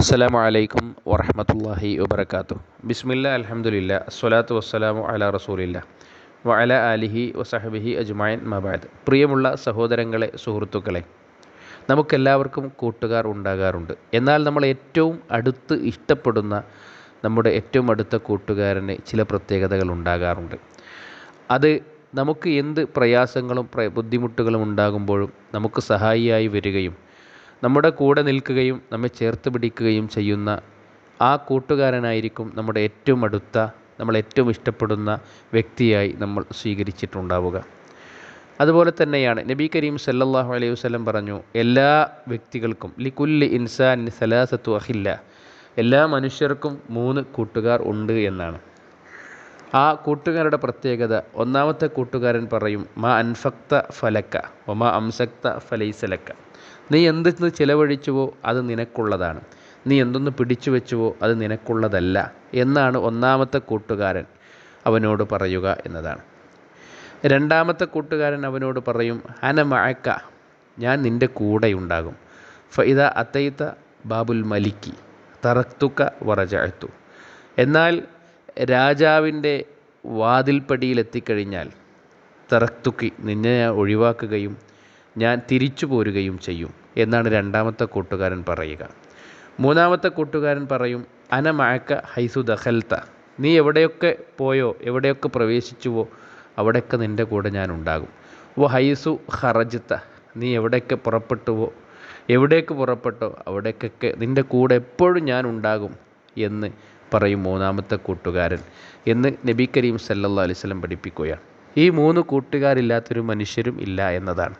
അസ്സലാമു വലൈക്കും വറഹമത്തല്ലാഹി വബർക്കാത്തു ബിസ്മില്ല അലഹമുല്ല സ്വലാത്തു വസ്സലാമു അല റസൂലില്ല വഅല അലിഹി വസഹബിഹി അജ്മായൻ മബാദ് പ്രിയമുള്ള സഹോദരങ്ങളെ സുഹൃത്തുക്കളെ നമുക്കെല്ലാവർക്കും കൂട്ടുകാർ ഉണ്ടാകാറുണ്ട്. എന്നാൽ നമ്മൾ ഏറ്റവും അടുത്ത് ഇഷ്ടപ്പെടുന്ന നമ്മുടെ ഏറ്റവും അടുത്ത കൂട്ടുകാരന് ചില പ്രത്യേകതകൾ ഉണ്ടാകാറുണ്ട്. അത് നമുക്ക് എന്ത് പ്രയാസങ്ങളും പ്ര ബുദ്ധിമുട്ടുകളും ഉണ്ടാകുമ്പോഴും നമുക്ക് സഹായിയായി വരികയും നമ്മുടെ കൂടെ നിൽക്കുകയും നമ്മെ ചേർത്ത് പിടിക്കുകയും ചെയ്യുന്ന ആ കൂട്ടുകാരനായിരിക്കും നമ്മുടെ ഏറ്റവും അടുത്ത നമ്മൾ ഏറ്റവും ഇഷ്ടപ്പെടുന്ന വ്യക്തിയായി നമ്മൾ സ്വീകരിച്ചിട്ടുണ്ടാവുക. അതുപോലെ തന്നെയാണ് നബി കരീം സല്ലാഹു അലൈഹി വസ്ലം പറഞ്ഞു എല്ലാ വ്യക്തികൾക്കും ലിക്കുല്ലി ഇൻസാൻ സലാസത്തു അഹില്ല എല്ലാ മനുഷ്യർക്കും മൂന്ന് കൂട്ടുകാർ ഉണ്ട് എന്നാണ്. ആ കൂട്ടുകാരുടെ പ്രത്യേകത ഒന്നാമത്തെ കൂട്ടുകാരൻ പറയും മാ അൻഫക്ത ഫലക്ക ഒമാ അംസക്ത ഫലൈസലക്ക നീ എന്തെന്ന് ചിലവഴിച്ചുവോ അത് നിനക്കുള്ളതാണ്. നീ എന്തൊന്ന് പിടിച്ചു വെച്ചുവോ അത് നിനക്കുള്ളതല്ല എന്നാണ് ഒന്നാമത്തെ കൂട്ടുകാരൻ അവനോട് പറയുക എന്നതാണ്. രണ്ടാമത്തെ കൂട്ടുകാരൻ അവനോട് പറയും അന മഴക്ക ഞാൻ നിന്റെ കൂടെയുണ്ടാകും ഫ ഇത അത്തൈത്ത ബാബുൽ മലിക്കി തറക്തുക്ക വറജഅത്തു. എന്നാൽ രാജാവിന്റെ വാതിൽപ്പടിയിലെത്തിക്കഴിഞ്ഞാൽ തറക്തുക്കി നിന്നെ ഒഴിവാക്കുകയും ഞാൻ തിരിച്ചു പോരുകയും ചെയ്യും എന്നാണ് രണ്ടാമത്തെ കൂട്ടുകാരൻ പറയുക. മൂന്നാമത്തെ കൂട്ടുകാരൻ പറയും അന മഴക്ക ഹൈസു ദഹൽത്ത നീ എവിടെയൊക്കെ പോയോ എവിടെയൊക്കെ പ്രവേശിച്ചുവോ അവിടെയൊക്കെ നിന്റെ കൂടെ ഞാൻ ഉണ്ടാകും. ഓ ഹൈസു ഹറജിത്ത നീ എവിടെയൊക്കെ പുറപ്പെട്ടുവോ എവിടേക്ക് പുറപ്പെട്ടോ അവിടേക്കൊക്കെ നിന്റെ കൂടെ എപ്പോഴും ഞാൻ ഉണ്ടാകും എന്ന് പറയും മൂന്നാമത്തെ കൂട്ടുകാരൻ എന്ന് നബി കരീം സല്ലല്ലാഹു അലൈഹി വസല്ലം പഠിപ്പിക്കുകയാണ്. ഈ മൂന്ന് കൂട്ടുകാരില്ലാത്തൊരു മനുഷ്യരും ഇല്ല എന്നതാണ്.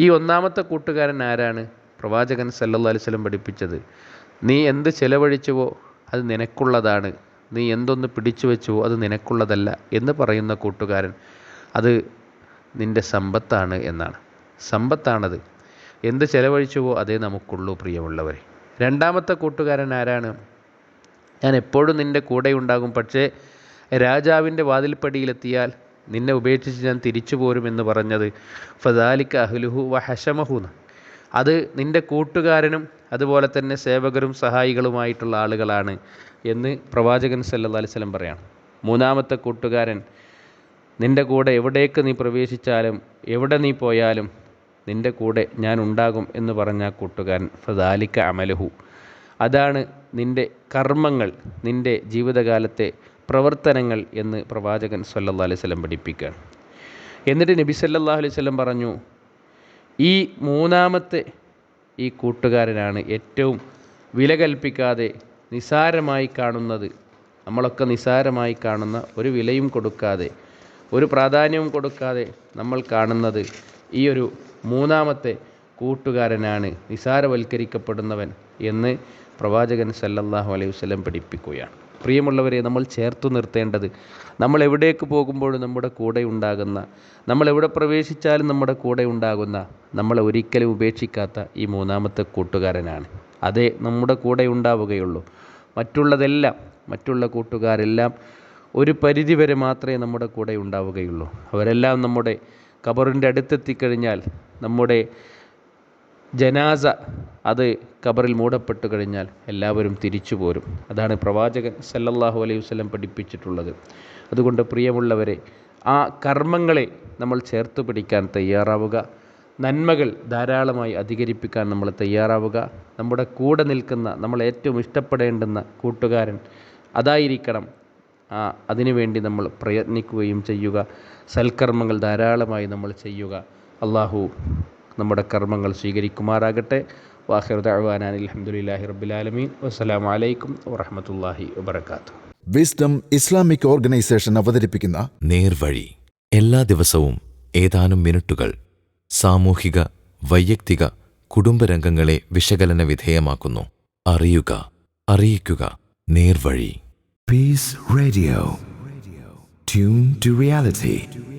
ഈ ഒന്നാമത്തെ കൂട്ടുകാരൻ ആരാണ്? പ്രവാചകൻ അലൈഹി വസല്ലം പഠിപ്പിച്ചത്. നീ എന്ത് ചെലവഴിച്ചുവോ അത് നിനക്കുള്ളതാണ്. നീ എന്തൊന്ന് പിടിച്ചു വെച്ചുവോ അത് നിനക്കുള്ളതല്ല എന്ന് പറയുന്ന കൂട്ടുകാരൻ അത് നിന്റെ സമ്പത്താണ് എന്നാണ്. സമ്പത്താണത്. എന്ത് ചെലവഴിച്ചുവോ അതേ നമുക്കുള്ളൂ പ്രിയമുള്ളവരെ. രണ്ടാമത്തെ കൂട്ടുകാരൻ ആരാണ്? ഞാൻ എപ്പോഴും നിന്റെ കൂടെയുണ്ടാകും പക്ഷേ രാജാവിന്റെ വാതിൽപ്പടിയിലെത്തിയാൽ നിന്നെ ഉപേക്ഷിച്ച് ഞാൻ തിരിച്ചു പോരുമെന്ന് പറഞ്ഞത്. ഫദാലിക്ക അഹ്ലുഹു വ ഹഷമഹുന്ന് അത് നിന്റെ കൂട്ടുകാരനും അതുപോലെ തന്നെ സേവകരും സഹായികളുമായിട്ടുള്ള ആളുകളാണ് എന്ന് പ്രവാചകൻ സല്ലല്ലാഹു അലൈഹി വസല്ലം പറയാണ്. മൂന്നാമത്തെ കൂട്ടുകാരൻ നിന്റെ കൂടെ എവിടേക്ക് നീ പ്രവേശിച്ചാലും എവിടെ നീ പോയാലും നിന്റെ കൂടെ ഞാൻ ഉണ്ടാകും എന്ന് പറഞ്ഞ കൂട്ടുകാരൻ ഫദാലിക്ക അമലഹു. അതാണ് നിന്റെ കർമ്മങ്ങൾ നിന്റെ ജീവിതകാലത്തെ പ്രവർത്തനങ്ങൾ എന്ന് പ്രവാചകൻ സല്ലല്ലാഹു അലൈഹി സ്വലം പഠിപ്പിക്കുകയാണ് എന്നിട്ട് നബി സല്ലല്ലാഹു അലൈഹി വസല്ലം പറഞ്ഞു ഈ മൂന്നാമത്തെ ഈ കൂട്ടുകാരനാണ് ഏറ്റവും വില കൽപ്പിക്കാതെ നിസാരമായി കാണുന്നത്. നമ്മളൊക്കെ നിസാരമായി കാണുന്ന ഒരു വിലയും കൊടുക്കാതെ ഒരു പ്രാധാന്യവും കൊടുക്കാതെ നമ്മൾ കാണുന്നത് ഈ ഒരു മൂന്നാമത്തെ കൂട്ടുകാരനാണ്. നിസാരവൽക്കരിക്കപ്പെടുന്നവൻ എന്ന് പ്രവാചകൻ സല്ലല്ലാഹു അലൈഹി വസല്ലം പഠിപ്പിക്കുകയാണ്. പ്രിയമുള്ളവരെ നമ്മൾ ചേർത്തു നിർത്തേണ്ടത് നമ്മൾ എവിടേക്ക് പോകുമ്പോഴും നമ്മുടെ കൂടെ ഉണ്ടാകുന്ന നമ്മൾ എവിടെ പ്രവേശിച്ചാലും നമ്മുടെ കൂടെ ഉണ്ടാകുന്ന നമ്മളെ ഒരിക്കലും ഉപേക്ഷിക്കാത്ത ഈ മൂന്നാമത്തെ കൂട്ടുകാരനാണ്. അതേ നമ്മുടെ കൂടെ ഉണ്ടാവുകയുള്ളൂ. മറ്റുള്ളതെല്ലാം മറ്റുള്ള കൂട്ടുകാരെല്ലാം ഒരു പരിധിവരെ മാത്രമേ നമ്മുടെ കൂടെ ഉണ്ടാവുകയുള്ളൂ. അവരെല്ലാം നമ്മുടെ കബറിന്റെ അടുത്തെത്തിക്കഴിഞ്ഞാൽ നമ്മുടെ ജനാസ അത് കബറിൽ മൂടപ്പെട്ടു കഴിഞ്ഞാൽ എല്ലാവരും തിരിച്ചു പോരും. അതാണ് പ്രവാചകൻ സല്ലല്ലാഹു അലൈഹി വസല്ലം പഠിപ്പിച്ചിട്ടുള്ളത്. അതുകൊണ്ട് പ്രിയമുള്ളവരെ ആ കർമ്മങ്ങളെ നമ്മൾ ചേർത്ത് പിടിക്കാൻ തയ്യാറാവുക. നന്മകൾ ധാരാളമായി അധികരിപ്പിക്കാൻ നമ്മൾ തയ്യാറാവുക. നമ്മുടെ കൂടെ നിൽക്കുന്ന നമ്മൾ ഏറ്റവും ഇഷ്ടപ്പെടേണ്ടുന്ന കൂട്ടുകാരൻ അതായിരിക്കണം. അതിനുവേണ്ടി നമ്മൾ പ്രയത്നിക്കുകയും ചെയ്യുക. സൽക്കർമ്മങ്ങൾ ധാരാളമായി നമ്മൾ ചെയ്യുക. അള്ളാഹു നമ്മുടെ കർമ്മങ്ങൾ സ്വീകരിക്കുമാറാകട്ടെ. വാഹിർ ദഅ്വാനാൻ അൽഹംദുലില്ലാഹി റബ്ബിൽ ആലമീൻ. വസ്സലാമു അലൈക്കും വറഹ്മത്തുള്ളാഹി വബറകാതുഹു. വിസ്ഡം ഇസ്ലാമിക് ഓർഗനൈസേഷൻ അവതരിപ്പിക്കുന്ന നേർവഴി. എല്ലാ ദിവസവും ഏതാനും മിനിറ്റുകൾ സാമൂഹിക വൈയക്തിക കുടുംബരംഗങ്ങളെ വിശകലന വിധേയമാക്കുന്നു. അറിയുക അറിയിക്കുക. നേർവഴി. Peace radio tune to reality.